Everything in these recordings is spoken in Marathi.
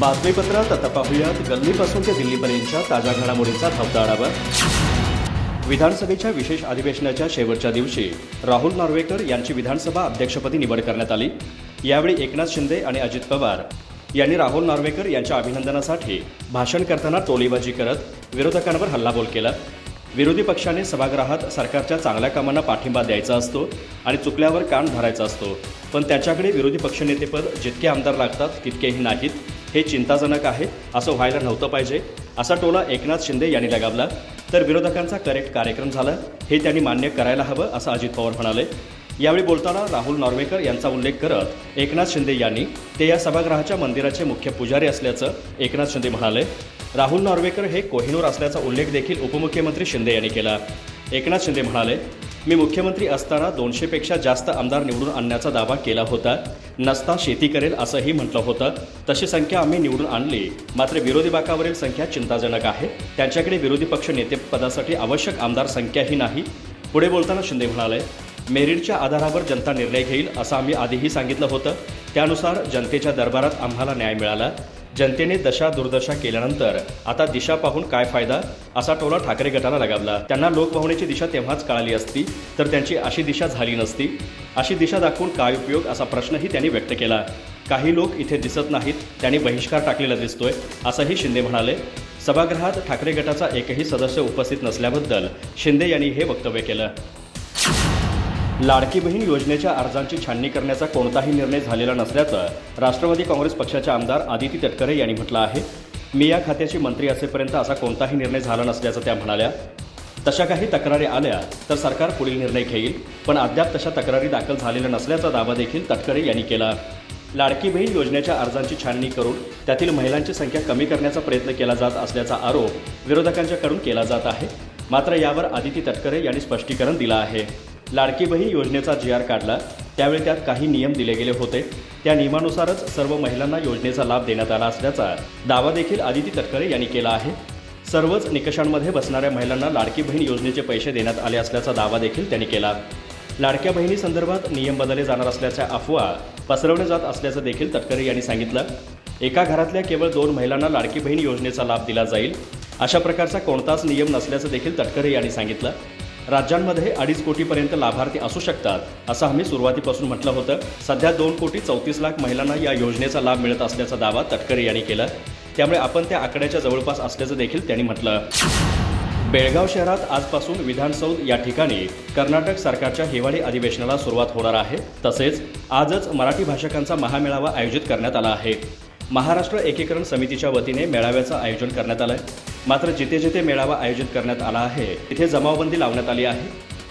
बातमीपत्रात आता पाहूयात. गल्लीपासून ते दिल्लीपर्यंतच्या ताज्या घडामोडींचा धावता आढावा. विधानसभेच्या विशेष अधिवेशनाच्या शेवटच्या दिवशी राहुल नार्वेकर यांची विधानसभा अध्यक्षपदी निवड करण्यात आली. यावेळी एकनाथ शिंदे आणि अजित पवार यांनी राहुल नार्वेकर यांच्या अभिनंदनासाठी भाषण करताना टोलीबाजी करत विरोधकांवर हल्लाबोल केला. विरोधी पक्षाने सभागृहात सरकारच्या चांगल्या कामांना पाठिंबा द्यायचा असतो आणि चुकल्यावर कान धरायचा असतो. पण त्याच्याकडे विरोधी पक्षनेतेपद जितके आमदार लागतात तितकेही नाहीत. हे चिंताजनक आहे असं व्हायला नव्हतं पाहिजे. असा टोला एकनाथ शिंदे यांनी लगावला. तर विरोधकांचा करेक्ट कार्यक्रम झाला. हे त्यांनी मान्य करायला हवं असं अजित पवार म्हणाले. यावेळी बोलताना राहुल नॉर्वेकर यांचा उल्लेख करत एकनाथ शिंदे यांनी ते या सभागृहाच्या मंदिराचे मुख्य पुजारी असल्याचं एकनाथ शिंदे म्हणाले. राहुल नॉर्वेकर हे कोहिनूर असल्याचा उल्लेख देखील उपमुख्यमंत्री शिंदे यांनी केला. एकनाथ शिंदे म्हणाले मी मुख्यमंत्री असताना दोनशेपेक्षा जास्त आमदार निवडून आणण्याचा दावा केला होता. नसता शेती करेल असंही म्हटलं होतं. तशी संख्या आम्ही निवडून आणली. मात्र विरोधी बाकावरील संख्या चिंताजनक आहे. त्यांच्याकडे विरोधी पक्ष नेतेपदासाठी आवश्यक आमदार संख्याही नाही. पुढे बोलताना शिंदे म्हणाले मेरिटच्या आधारावर जनता निर्णय घेईल असं आम्ही आधीही सांगितलं होतं. त्यानुसार जनतेच्या दरबारात आम्हाला न्याय मिळाला. जनतेने दशा दुर्दशा केल्यानंतर आता दिशा पाहून काय फायदा? असा टोला ठाकरे गटाला लगावला. त्यांना लोकभावनेची दिशा तेव्हाच कळाली असती तर त्यांची अशी दिशा झाली नसती. अशी दिशा दाखवून काय उपयोग? असा प्रश्नही त्यांनी व्यक्त केला. काही लोक इथे दिसत नाहीत त्यांनी बहिष्कार टाकलेला दिसतोय असंही शिंदे म्हणाले. सभागृहात ठाकरे गटाचा एकही सदस्य उपस्थित नसल्याबद्दल शिंदे यांनी हे वक्तव्य केलं. लाडकी बहीण योजनेच्या अर्जांची छाननी करण्याचा कोणताही निर्णय झालेला नसल्याचं राष्ट्रवादी काँग्रेस पक्षाच्या आमदार आदिती तटकरे यांनी म्हटलं आहे. मी या खात्याची मंत्री असेपर्यंत असा कोणताही निर्णय झाला नसल्याचं त्या म्हणाल्या. तशा काही तक्रारी आल्या तर सरकार पुढील निर्णय घेईल पण अद्याप तशा तक्रारी दाखल झालेल्या नसल्याचा दावा देखील तटकरे यांनी केला. लाडकी बहीण योजनेच्या अर्जांची छाननी करून त्यातील महिलांची संख्या कमी करण्याचा प्रयत्न केला जात असल्याचा आरोप विरोधकांच्याकडून केला जात आहे. मात्र यावर आदिती तटकरे यांनी स्पष्टीकरण दिलं आहे. लाडकी बहीण योजनेचा जी आर काढला त्यावेळी त्यात काही नियम दिले गेले होते. त्या नियमानुसारच सर्व महिलांना योजनेचा लाभ देण्यात आला असल्याचा दावा देखील आदिती तटकरे यांनी केला आहे. सर्वच निकषांमध्ये बसणाऱ्या महिलांना लाडकी बहीण योजनेचे पैसे देण्यात आले असल्याचा दावा देखील त्यांनी केला. लाडक्या बहिणीसंदर्भात नियम बदलले जाणार असल्याच्या अफवा पसरवल्या जात असल्याचं देखील तटकरे यांनी सांगितलं. एका घरातल्या केवळ दोन महिलांना लाडकी बहीण योजनेचा लाभ दिला जाईल अशा प्रकारचा कोणताच नियम नसल्याचं देखील तटकरे यांनी सांगितलं. राज्यांमध्ये अडीच कोटीपर्यंत लाभार्थी असू शकतात असं आम्ही सुरुवातीपासून म्हटलं होतं. सध्या दोन कोटी चौतीस लाख महिलांना या योजनेचा लाभ मिळत असल्याचा दावा तटकरे यांनी केला. त्यामुळे आपण त्या आकड्याच्या जवळपास असल्याचं देखील त्यांनी म्हटलं. बेळगाव शहरात आजपासून विधानसौध या ठिकाणी कर्नाटक सरकारच्या हिवाळी अधिवेशनाला सुरुवात होणार आहे. तसेच आजच मराठी भाषकांचा महामेळावा आयोजित करण्यात आला आहे. महाराष्ट्र एकीकरण समितीच्या वतीने मेळाव्याचं आयोजन करण्यात आलं आहे मात्र जिथे जिथे मेळावा आयोजित करण्यात आला आहे तिथे जमावबंदी लावण्यात आली आहे.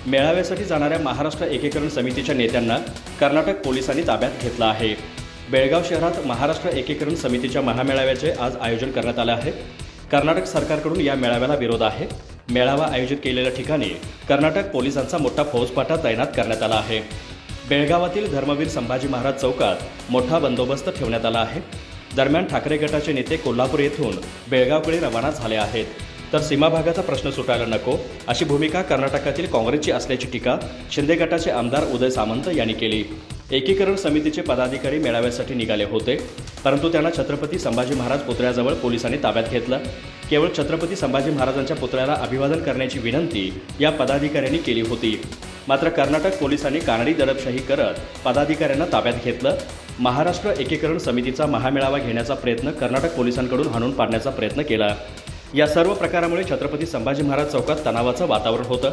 मेळाव्यासाठी जाणाऱ्या महाराष्ट्र एकीकरण समितीच्या नेत्यांना कर्नाटक पोलिसांनी ताब्यात घेतलं आहे. बेळगाव शहरात महाराष्ट्र एकीकरण समितीच्या महामेळाव्याचे आज आयोजन करण्यात आलं आहे. कर्नाटक सरकारकडून या मेळाव्याला विरोध आहे. मेळावा आयोजित केलेल्या ठिकाणी कर्नाटक पोलिसांचा मोठा फौजपाठा तैनात करण्यात आला आहे. बेळगावातील धर्मवीर संभाजी महाराज चौकात मोठा बंदोबस्त ठेवण्यात आला आहे. दरम्यान ठाकरे गटाचे नेते कोल्हापूर येथून बेळगावकडे रवाना झाले आहेत. तर सीमा भागाचा प्रश्न सुटायला नको अशी भूमिका कर्नाटकातील काँग्रेसची असल्याची टीका शिंदे गटाचे आमदार उदय सामंत यांनी केली. एकीकरण समितीचे पदाधिकारी मेळाव्यासाठी निघाले होते परंतु त्यांना छत्रपती संभाजी महाराज पुतळ्याजवळ पोलिसांनी ताब्यात घेतलं. केवळ छत्रपती संभाजी महाराजांच्या पुतळ्याला अभिवादन करण्याची विनंती या पदाधिकाऱ्यांनी केली होती. मात्र कर्नाटक पोलिसांनी कानडी दडपशाही करत पदाधिकाऱ्यांना ताब्यात घेतलं. महाराष्ट्र एकीकरण समितीचा महामेळावा घेण्याचा प्रयत्न कर्नाटक पोलिसांकडून हाणून पाडण्याचा प्रयत्न केला. या सर्व प्रकारामुळे छत्रपती संभाजी महाराज चौकात तणावाचं वातावरण होतं.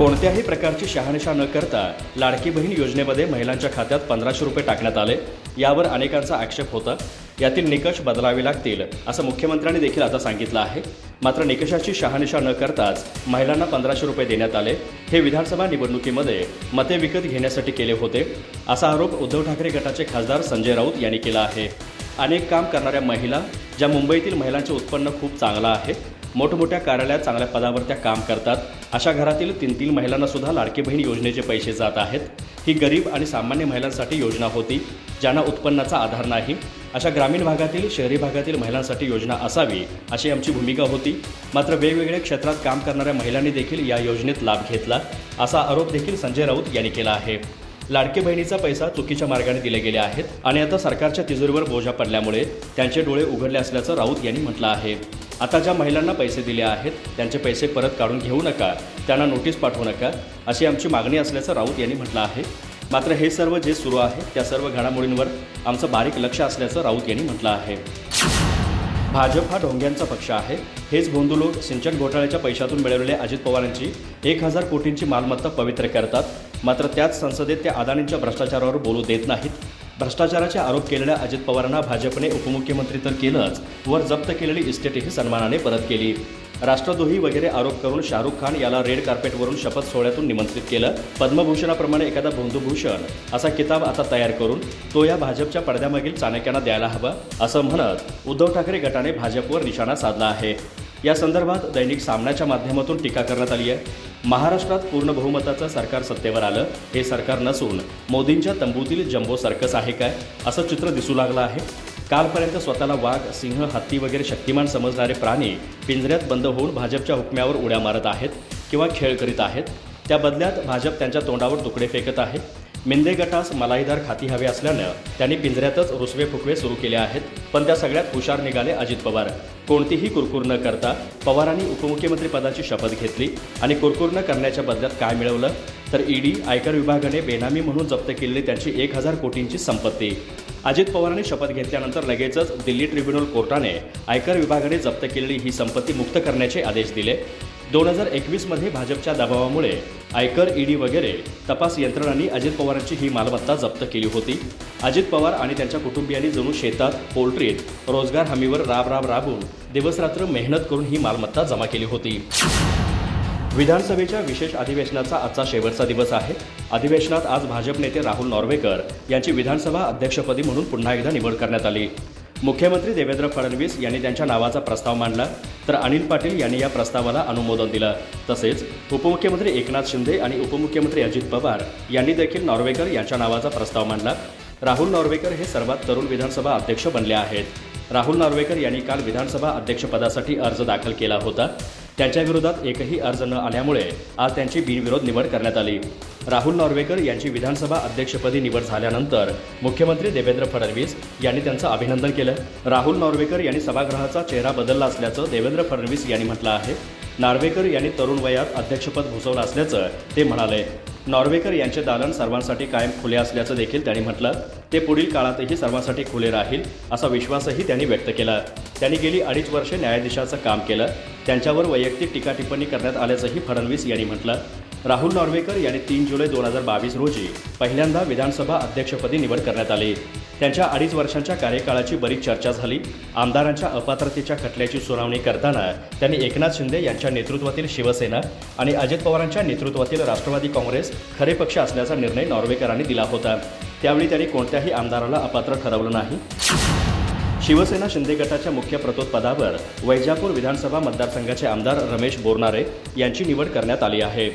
कोणत्याही प्रकारची शहानिशा न करता लाडकी बहीण योजनेमध्ये महिलांच्या खात्यात पंधराशे रुपये टाकण्यात आले. यावर अनेकांचा आक्षेप होता. यातील निकष बदलावे लागतील असं मुख्यमंत्र्यांनी देखील आता सांगितलं आहे. मात्र निकषाची शहानिशा न करताच महिलांना पंधराशे रुपये देण्यात आले. हे विधानसभा निवडणुकीमध्ये मते विकत घेण्यासाठी केले होते असा आरोप उद्धव ठाकरे गटाचे खासदार संजय राऊत यांनी केला आहे. अनेक काम करणाऱ्या महिला ज्या मुंबईतील महिलांचे उत्पन्न खूप चांगलं आहे मोठमोठ्या कार्यालयात चांगल्या पदावर त्या काम करतात. अशा घरातील तीन तीन महिलांना सुद्धा लाडकी बहीण योजनेचे पैसे जात आहेत. ही गरीब आणि सामान्य महिलांसाठी योजना होती ज्यांना उत्पन्नाचा आधार नाही. अशा ग्रामीण भागातील शहरी भागातील महिलांसाठी योजना असावी अशी आमची भूमिका होती. मात्र वेगवेगळ्या क्षेत्रात काम करणाऱ्या महिलांनी देखील या योजनेत लाभ घेतला असा आरोप देखील संजय राऊत यांनी केला आहे. लाडके बहिणीचा पैसा चुकीच्या मार्गाने दिले गेले आहेत आणि आता सरकारच्या तिजोरीवर बोजा पडल्यामुळे त्यांचे डोळे उघडले असल्याचं राऊत यांनी म्हटलं आहे. आता ज्या महिलांना पैसे दिले आहेत त्यांचे पैसे परत काढून घेऊ नका त्यांना नोटीस पाठवू नका अशी आमची मागणी असल्याचं राऊत यांनी म्हटलं आहे. मात्र हे सर्व जे सुरू आहे त्या सर्व घडामोडींवर आमचं बारीक लक्ष असल्याचं राऊत यांनी म्हटलं आहे. भाजप हा ढोंग्यांचा पक्ष आहे. हेच भोंदू लोक सिंचन घोटाळ्याच्या पैशातून मिळवलेल्या अजित पवारांची एक हजार कोटींची मालमत्ता पवित्र करतात. मात्र त्याच संसदेत त्या अदानींच्या भ्रष्टाचारावर बोलू देत नाहीत. भ्रष्टाचाराचे आरोप केलेल्या अजित पवारांना भाजपने उपमुख्यमंत्री तर केलंच वर जप्त केलेली इस्टेटही सन्मानाने परत केली. राष्ट्रद्रोही वगैरे आरोप करून शाहरुख खान याला रेड कार्पेटवरून शपथ सोहळ्यातून निमंत्रित केलं. पद्मभूषणाप्रमाणे एखादा बंधुभूषण असा किताब आता तयार करून तो या भाजपच्या पडद्यामागील चाणक्यांना द्यायला हवा असं म्हणत उद्धव ठाकरे गटाने भाजपवर निशाणा साधला आहे. या संदर्भात दैनिक सामनाच्या माध्यमातून टीका करण्यात आली आहे. महाराष्ट्रात पूर्ण बहुमताचं सरकार सत्तेवर आलं हे सरकार नसून मोदींच्या तंबूतील जम्बो सर्कस आहे काय असं चित्र दिसू लागलं आहे. कालपर्यंत स्वतःला वाघ सिंह हत्ती वगैरे शक्तिमान समजणारे प्राणी पिंजऱ्यात बंद होऊन भाजपच्या हुकम्यावर उड्या मारत आहेत किंवा खेळ करीत आहेत. त्या बदल्यात भाजप त्यांच्या तोंडावर तुकडे फेकत आहे. मिंदे गटास मलाईदार खाती हवे असल्यानं त्यांनी पिंजऱ्यातच रुसवे फुकवे सुरू केले आहेत. पण त्या सगळ्यात हुशार निघाले अजित पवार. कोणतीही कुरकुर न करता पवारांनी उपमुख्यमंत्री पदाची शपथ घेतली आणि कुरकुर न करण्याच्या बदल्यात काय मिळवलं? तर ईडी आयकर विभागाने बेनामी म्हणून जप्त केलेली त्यांची एक हजार कोटींची संपत्ती. अजित पवारांनी शपथ घेतल्यानंतर लगेचच दिल्ली ट्रिब्युनल कोर्टाने आयकर विभागाने जप्त केलेली ही संपत्ती मुक्त करण्याचे आदेश दिले. दोन हजार एकवीसमध्ये भाजपच्या दबावामुळे आयकर ईडी वगैरे तपास यंत्रणांनी अजित पवारांची ही मालमत्ता जप्त केली होती. अजित पवार आणि त्यांच्या कुटुंबियांनी जणू शेतात पोल्ट्रीत रोजगार हमीवर राब राब राबून दिवसरात्र मेहनत करून ही मालमत्ता जमा केली होती. विधानसभेच्या विशेष अधिवेशनाचा आजचा शेवटचा दिवस आहे. अधिवेशनात आज भाजप नेते राहुल नॉर्वेकर यांची विधानसभा अध्यक्षपदी म्हणून पुन्हा एकदा निवड करण्यात आली. मुख्यमंत्री देवेंद्र फडणवीस यांनी त्यांच्या नावाचा प्रस्ताव मांडला तर अनिल पाटील यांनी या प्रस्तावाला अनुमोदन दिलं. तसेच उपमुख्यमंत्री एकनाथ शिंदे आणि उपमुख्यमंत्री अजित पवार यांनी देखील नॉर्वेकर यांच्या नावाचा प्रस्ताव मांडला. राहुल नॉर्वेकर हे सर्वात तरुण विधानसभा अध्यक्ष बनले आहेत. राहुल नॉर्वेकर यांनी काल विधानसभा अध्यक्षपदासाठी अर्ज दाखल केला होता. त्यांच्या विरोधात एकही अर्ज न आल्यामुळे आज त्यांची बिनविरोध निवड करण्यात आली. राहुल नॉर्वेकर यांची विधानसभा अध्यक्षपदी निवड झाल्यानंतर मुख्यमंत्री देवेंद्र फडणवीस यांनी त्यांचं अभिनंदन केलं. राहुल नॉर्वेकर यांनी सभागृहाचा चेहरा बदलला असल्याचं देवेंद्र फडणवीस यांनी म्हटलं आहे. नार्वेकर यांनी तरुण वयात अध्यक्षपद भूषवलं असल्याचं ते म्हणाले. नॉर्वेकर यांचे दालन सर्वांसाठी कायम खुले असल्याचं देखील त्यांनी म्हटलं. ते पुढील काळातही सर्वांसाठी खुले राहील असा विश्वासही त्यांनी व्यक्त केला. त्यांनी गेली अडीच वर्षे न्यायाधीशाचं काम केलं. त्यांच्यावर वैयक्तिक टीका टिप्पणी करण्यात आल्याचंही फडणवीस यांनी म्हटलं. राहुल नॉर्वेकर यांनी तीन जुलै दोन हजार बावीस रोजी पहिल्यांदा विधानसभा अध्यक्षपदी निवड करण्यात आली. त्यांच्या अडीच वर्षांच्या कार्यकाळाची बरीच चर्चा झाली. आमदारांच्या अपात्रतेच्या खटल्याची सुनावणी करताना त्यांनी एकनाथ शिंदे यांच्या नेतृत्वातील शिवसेना आणि अजित पवारांच्या नेतृत्वातील राष्ट्रवादी काँग्रेस खरे पक्ष असल्याचा निर्णय नॉर्वेकरांनी दिला होता. त्यावेळी त्यांनी कोणत्याही आमदाराला अपात्र ठरवलं नाही. शिवसेना शिंदे गटाच्या मुख्य प्रतोदपदावर वैजापूर विधानसभा मतदारसंघाचे आमदार रमेश बोरनारे यांची निवड करण्यात आली आहे.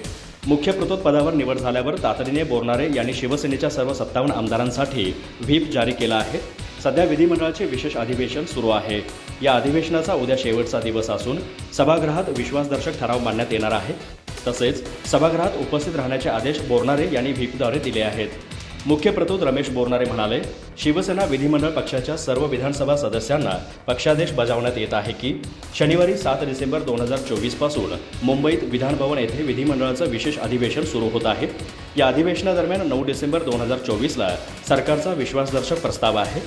मुख्य प्रतोत्पदावर निवड झाल्यावर तातडीने बोरनारे यांनी शिवसेनेच्या सर्व सत्तावन्न आमदारांसाठी व्हीप जारी केला आहे. सध्या विधिमंडळाचे विशेष अधिवेशन सुरू आहे. या अधिवेशनाचा उद्या शेवटचा दिवस असून सभागृहात विश्वासदर्शक ठराव मांडण्यात येणार आहे. तसेच सभागृहात उपस्थित राहण्याचे आदेश बोरनारे यांनी व्हीपद्वारे दिले आहेत. मुख्य प्रतोद रमेश बोरनारे म्हणाले शिवसेना विधिमंडळ पक्षाच्या सर्व विधानसभा सदस्यांना पक्षादेश बजावण्यात येत आहे की? शनिवारी सात डिसेंबर दोन हजार चोवीसपासून मुंबईत विधानभवन येथे विधिमंडळाचं विशेष अधिवेशन सुरू होत आहे. या अधिवेशनादरम्यान नऊ डिसेंबर दोन हजार चोवीसला सरकारचा विश्वासदर्शक प्रस्ताव आहे.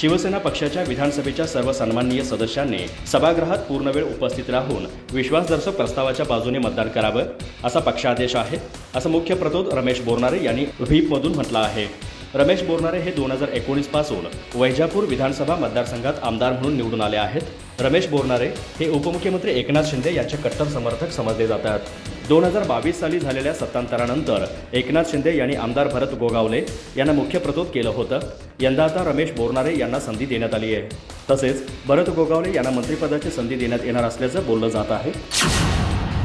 शिवसेना पक्षाच्या विधानसभेच्या सर्व सन्माननीय सदस्यांनी सभागृहात पूर्णवेळ उपस्थित राहून विश्वासदर्शक प्रस्तावाच्या बाजूने मतदान करावं असा पक्षादेश आहे. असं मुख्य प्रतोद रमेश बोरनारे यांनी व्हीपमधून म्हटलं आहे. रमेश बोरनारे हे दोन हजार एकोणीसपासून वैजापूर विधानसभा मतदारसंघात आमदार म्हणून निवडून आले आहेत. रमेश बोरनारे हे उपमुख्यमंत्री एकनाथ शिंदे यांचे कट्टर समर्थक समजले जातात. दोन हजार बावीस साली झालेल्या सत्तांतरानंतर एकनाथ शिंदे यांनी आमदार भरत गोगावले यांना मुख्य प्रतोद केलं होतं. यंदा आता रमेश बोरनारे यांना संधी देण्यात आली आहे. तसेच भरत गोगावले यांना मंत्रिपदाची संधी देण्यात येणार असल्याचं बोललं जात आहे.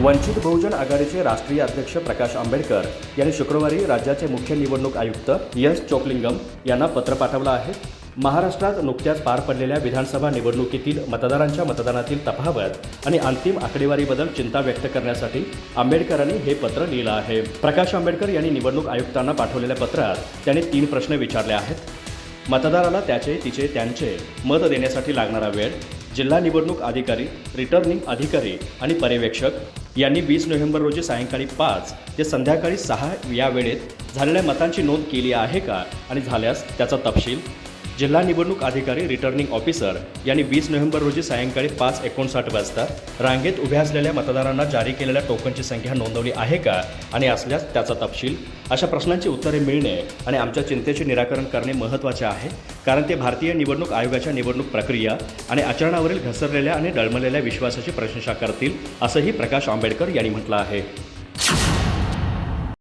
वंचित बहुजन आघाडीचे राष्ट्रीय अध्यक्ष प्रकाश आंबेडकर यांनी शुक्रवारी राज्याचे मुख्य निवडणूक आयुक्त यस चोकलिंगम यांना पत्र पाठवलं आहे. महाराष्ट्रात नुकत्याच पार पडलेल्या विधानसभा निवडणुकीतील मतदारांच्या मतदानातील तफावत आणि अंतिम आकडेवारीबद्दल चिंता व्यक्त करण्यासाठी आंबेडकरांनी हे पत्र लिहिलं आहे. प्रकाश आंबेडकर यांनी निवडणूक आयुक्तांना पाठवलेल्या पत्रात त्यांनी तीन प्रश्न विचारले आहेत. मतदाराला त्याचे तिचे त्यांचे मत देण्यासाठी लागणारा वेळ जिल्हा निवडणूक अधिकारी रिटर्निंग अधिकारी आणि पर्यवेक्षक यांनी वीस नोव्हेंबर रोजी सायंकाळी पाच ते संध्याकाळी सहा या वेळेत झालेल्या मतांची नोंद केली आहे का? आणि झाल्यास त्याचा तपशील जिल्हा निवडणूक अधिकारी रिटर्निंग ऑफिसर यांनी वीस नोव्हेंबर रोजी सायंकाळी पाच एकोणसाठ वाजता रांगेत उभ्या असलेल्या मतदारांना जारी केलेल्या टोकनची संख्या नोंदवली आहे का आणि असल्यास त्याचा तपशील? अशा प्रश्नांची उत्तरे मिळणे आणि आमच्या चिंतेचे निराकरण करणे महत्त्वाचे आहे कारण ते भारतीय निवडणूक आयोगाच्या निवडणूक प्रक्रिया आणि आचरणावरील घसरलेल्या आणि डळमलेल्या विश्वासाची प्रशंसा करतील असंही प्रकाश आंबेडकर यांनी म्हटलं आहे.